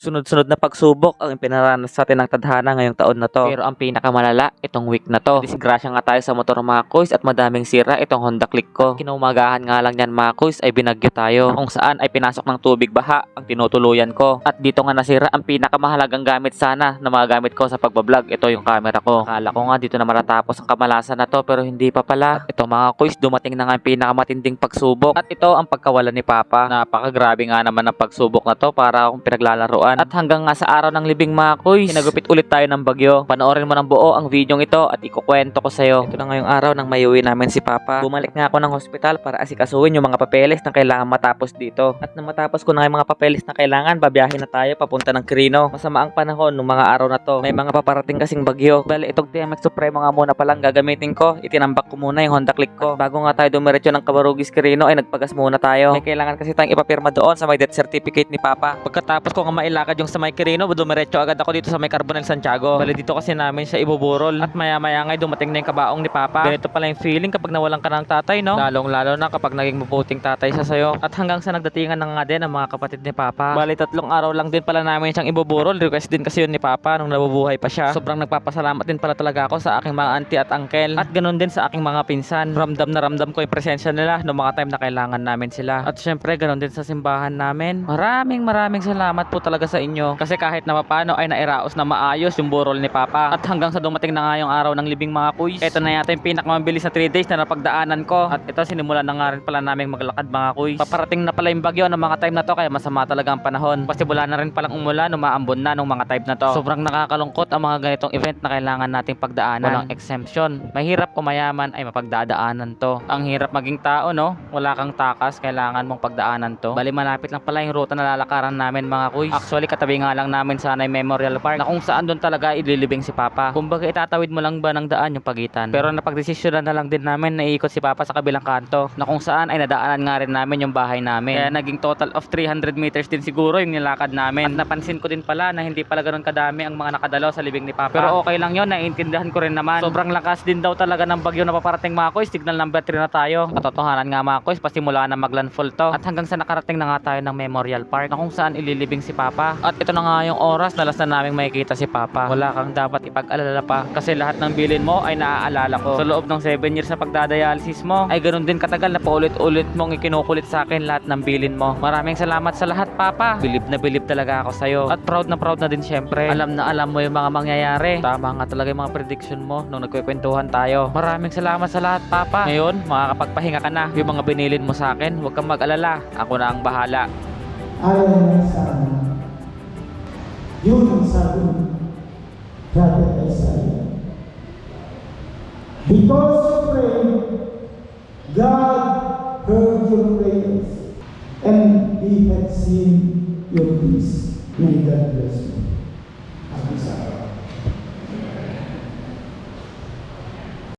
Sunod-sunod na pagsubok ang pinaranas sa atin ng tadhana ngayong taon na to. Pero ang pinakamalala, itong week na to. Disgrasya nga tayo sa motor mga kuys at madaming sira itong Honda Click ko. Kinumagahan nga lang yan mga kuys ay binagyo tayo. Kung saan ay pinasok ng tubig baha ang tinutuluyan ko. At dito nga nasira ang pinakamahalagang gamit sana na magagamit ko sa pagbablog. Ito yung camera ko. Akala ko nga dito na matatapos ang kamalasan na to pero hindi pa pala. At ito mga kuys, dumating na nga ang pinakamatinding pagsubok. At ito ang pagkawala ni Papa. Napakagrabe nga naman ang pagsubok na to para akong pinaglalaruan. At hanggang nga sa araw ng libing mga kuys, hinagupit ulit tayo ng bagyo. Panoorin mo ng buo ang video ito at ikukwento ko sa'yo. Ito na ngayong araw nang mayuwi namin si Papa. Bumalik nga ako ng hospital para asikasuhin yung mga papeles na kailangan matapos dito. At nang matapos ko na yung mga papeles na kailangan, babiyahin na tayo papunta ng Crino. Masama ang panahon ng mga araw na to. May mga paparating kasing bagyo. Bali, itong TMX Supremo nga muna palang gagamitin ko. Itinambak ko muna yung Honda Click ko. At bago nga tayo dumiretso ng Kabarugis Crino ay nagpagas muna tayo. May kailangan kasi tayong ipapirma doon sa may death certificate ni Papa. Pagkatapos ko nga mailakad yung sa may Quirino, dumiretso agad ako dito sa may Carbonel Santiago. Bali dito kasi namin siya ibuburol. At maya maya nga dumating na yung kabaong ni Papa. Ganito pala yung feeling kapag nawalan ka ng tatay, no? Lalong lalo na kapag naging mabuting tatay siya sa'yo. At hanggang sa nagdatingan na nga din ang mga kapatid ni Papa. Bali tatlong araw lang din pala namin siyang ibuburol. Request din kasi yun ni Papa nung nabubuhay pa siya. Sobrang nagpapasalamat din pala talaga ako sa aking mga auntie at uncle. At ganun din sa aking mga pinsan. Ramdam na ramdam ko yung presensya nila no mga time na kailangan namin sila. At syempre ganun din sa simbahan namin. Maraming maraming salamat po talaga sa inyo. Kasi kahit na paano ay nairaos na maayos yung burol ni Papa. At hanggang sa dumating na nga yung araw ng libing mga kuys. Ito na yata yung pinakamabilis na 3 days na napagdaanan ko. At ito sinimulan na nga rin pala namin maglakad mga kuys. Paparating na pala yung bagyo ng mga time na to kaya masama talaga ang panahon. Pasibula na rin palang umulan, umaambon na nung mga time na to. Sobrang nakakalungkot ang mga ganitong event na kailangan nating pagdaanan. Walang exemption. Mahirap o mayaman ay mapagdadaanan to. Ang hirap maging tao no? Wala kang takas, kailangan mong pagdaanan to. Bali malapit lang pala yung ruta na lalakaran namin mga kuys. Actually katabi nga lang namin sana yung Memorial Park na kung saan doon talaga ililibing si Papa. Kumbaga itatawid mo lang ba ng daan yung pagitan. Pero napagdesisyonan na lang din namin na iikot si Papa sa kabilang kanto na kung saan ay nadaanan nga rin namin yung bahay namin. Kaya naging total of 300 meters din siguro yung nilakad namin. At napansin ko din pala na hindi pala ganun kadami ang mga nakadalo sa libing ni Papa. Pero okay lang yun, naiintindihan ko rin naman. Sobrang lakas din daw talaga ng bagyo na paparating mga koys. Signal number 3 na tayo. Katotohanan nga mga koys, pasimula na maglandfall to. At hanggang sa nakarating na nga tayo ng Memorial Park na kung saan ililibing si Papa. At ito na nga yung oras na last na naming makikita si Papa. Wala kang dapat ipag-alala pa kasi lahat ng bilin mo ay naaalala ko. Sa loob ng 7 years na pagdadialysis mo ay ganun din katagal na paulit-ulit mong ikinukulit sa akin lahat ng bilin mo. Maraming salamat sa lahat Papa. Bilib na bilib talaga ako sa'yo. At proud na proud na din syempre. Alam na alam mo yung mga mangyayari. Tama nga talaga yung mga prediction mo nung nagkwekwentuhan tayo. Maraming salamat sa lahat Papa. Ngayon, makakapagpahinga ka na. Yung mga binilin mo sa akin, huwag kang mag-alala. Ako na ang bahala. Ayon sa yun ang sabi ni Prophet Isaiah. Because you prayed, God heard your prayers and He had seen your peace. May God bless you.